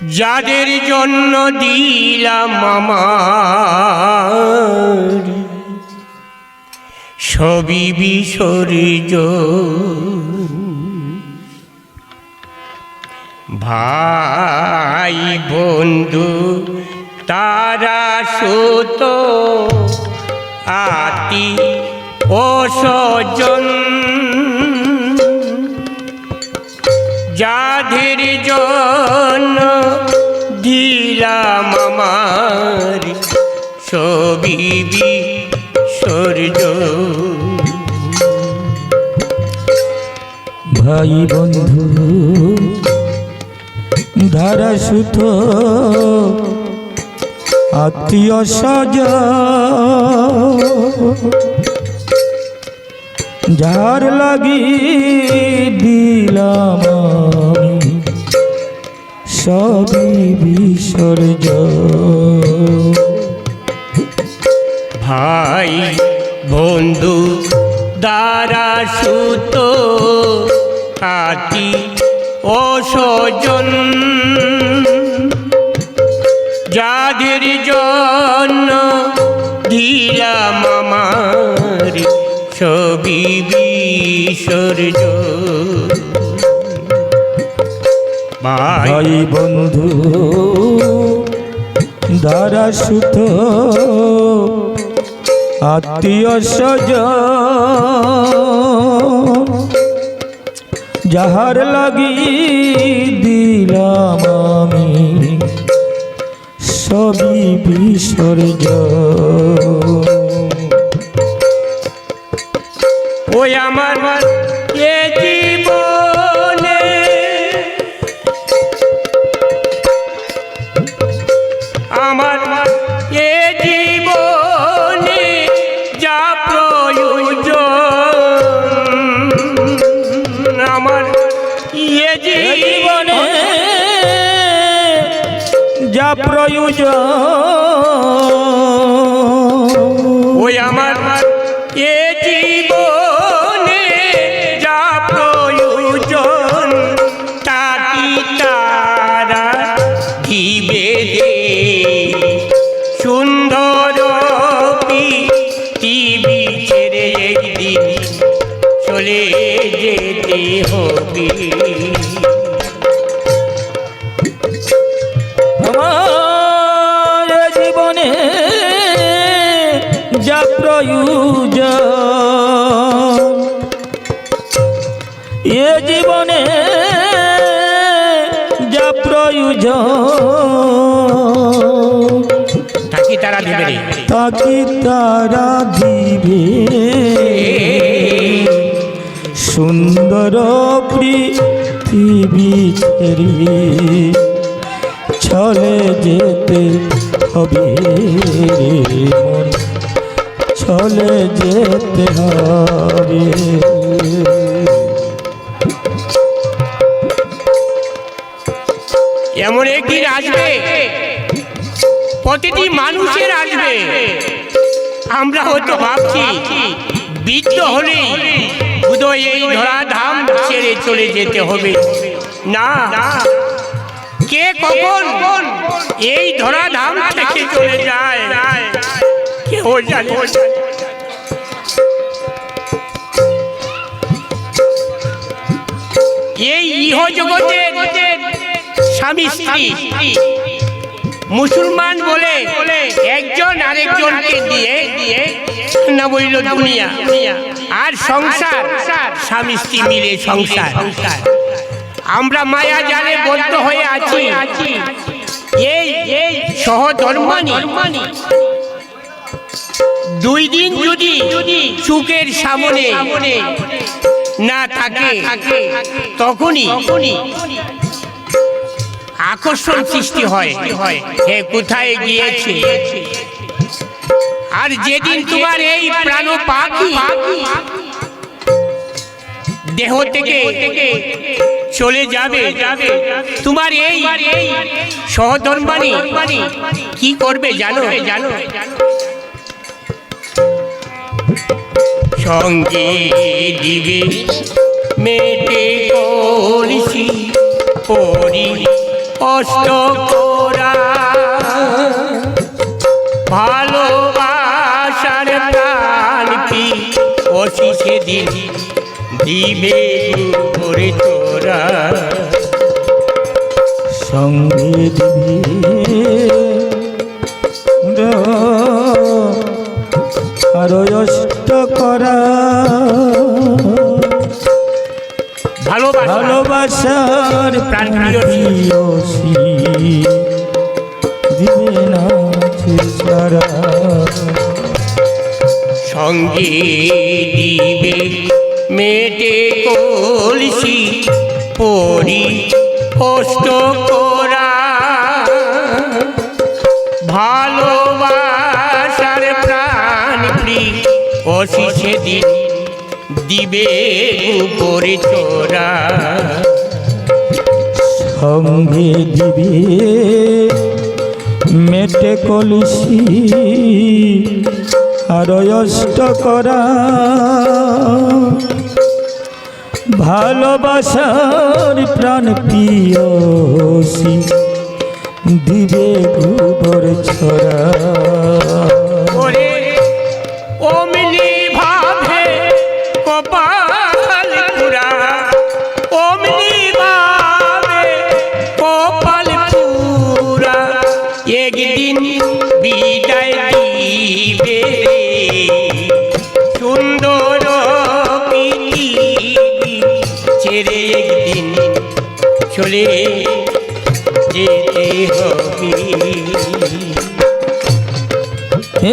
যাদের জন্য দিলাম আমার ছবি বিসর্জ ভাই বন্ধু তারা সুত আতি ও সজন যাদের জন্য দিলাম আমার ছবি বিসর্জ ভাই বন্ধু ধারা সুত আত্মীয় সজ যার লাগি দিলাম আমি, সবই বিসর্জ ভাই, বন্ধু, দ্বারা সুত আতি ও সজন যাদের জন্য দিলাম আমার ছবি বিসর্জ ভাই বন্ধু দ্বারা সুত আত্মীয় সজ যাহার লাগি দিলাম আমি সবই বিসর্জ ওই আমার এ জীবনে। আমার এ জীবনে যা প্রয়োজন। আমার এ জীবনে যা প্রয়োজন। এ জীবনে যা প্রয়োজন তাকি তারা দিবে রে তারা দিবে। সুন্দর পৃথিবী ছেড়ে চলে যেতে হবে মন। চলে যেতে হবে। এমন একদিন আসবে, প্রতিটি মানুষের আসবে। আমরা হয়তো ভাবছি, বৃদ্ধ হলেই বোধহয় এই ধরা ধাম ছেড়ে চলে যেতে হবে। না, কে কখন এই ধরা ধাম থেকে চলে যায় এই ইহ জগতে স্বামী স্ত্রী মুসলমান বলে একজন আরেকজনকে দিয়ে দিয়ে না বলিল দুনিয়া। আর সংসার স্বামী স্ত্রী মিলে সংসার। আমরা মায়া জালে বদ্ধ হয়ে আছি। এই এই সহধর্মানি দুই দিন যদি চুকের সামনে না থাকে, তখনই আকর্ষণ সৃষ্টি হয়। হে কোথায় গিয়েছে? আর যেদিন তোমার এই প্রাণ পাখি দেহ থেকে চলে যাবে, তোমার এই সহধর্মানি কি করবে জানো জানো? সঙ্গে দিবে মেটে কলসি পরি অষ্ট করা। ভালোবাসার প্রাণ অসি সেদিন দিবে করে তোরা। সঙ্গে দিবি। আরও করা। ভালোবাসার প্রাণ প্রিয়সী দিবে না ছাড়া। সঙ্গে দিবে মেটে কলসি পরি অষ্ট করা। ভালোবাসার প্রাণ প্রি অশিষে দিন দিবে উপরে চোরা। সঙ্গে দিবি মেটে কলসি আর অষ্ট করা। ভালোবাসার প্রাণ প্রিয়সী দিবে গোবর ছড়া। চলে যেতে হবে।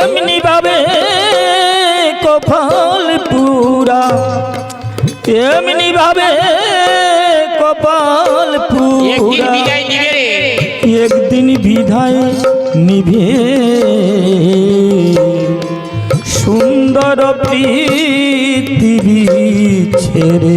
এমনি ভাবে কপাল পুরা এমনি ভাবে কপাল পুরা। একদিন বিধায় নিভে সুন্দর পৃথিবী ছেড়ে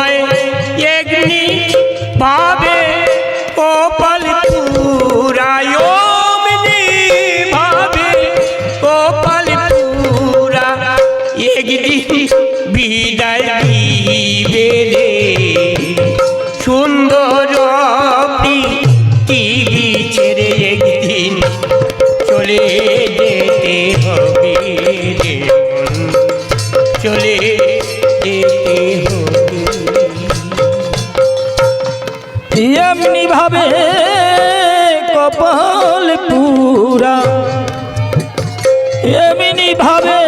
তোমায় একনি পাবে কপাল পুরায় ভাবে কপাল পুরা একদিন বিদায় দিবে সুন্দর পৃথিবী ছেড়ে একদিন চলে এমনি ভাবে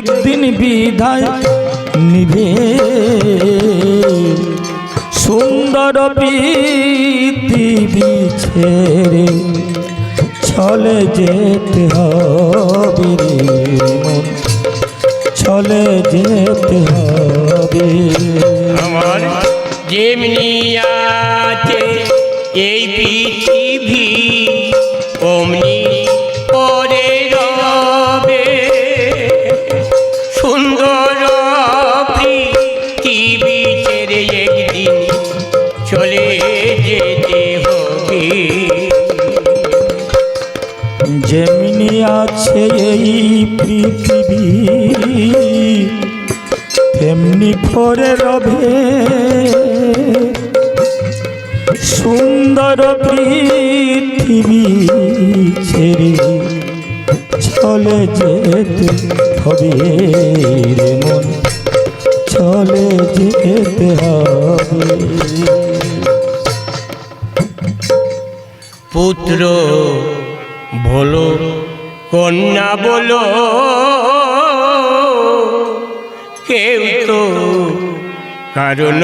একদিন বিদায় নিভে সুন্দর পৃথিবী ছেড়ে চলে যেতে হবে মন। চলে যেতে হবে। আমার যেমনি আছে এই পৃথিবী, অমনি যেমনি আছে এই পৃথিবী। তেমনি পরে রবে সুন্দর পৃথিবী ছেড়ে চলে যেতে হবে মন। চলে যেতে হবে। পুত্র বলো কন্যা বলো কেউ তো কারণ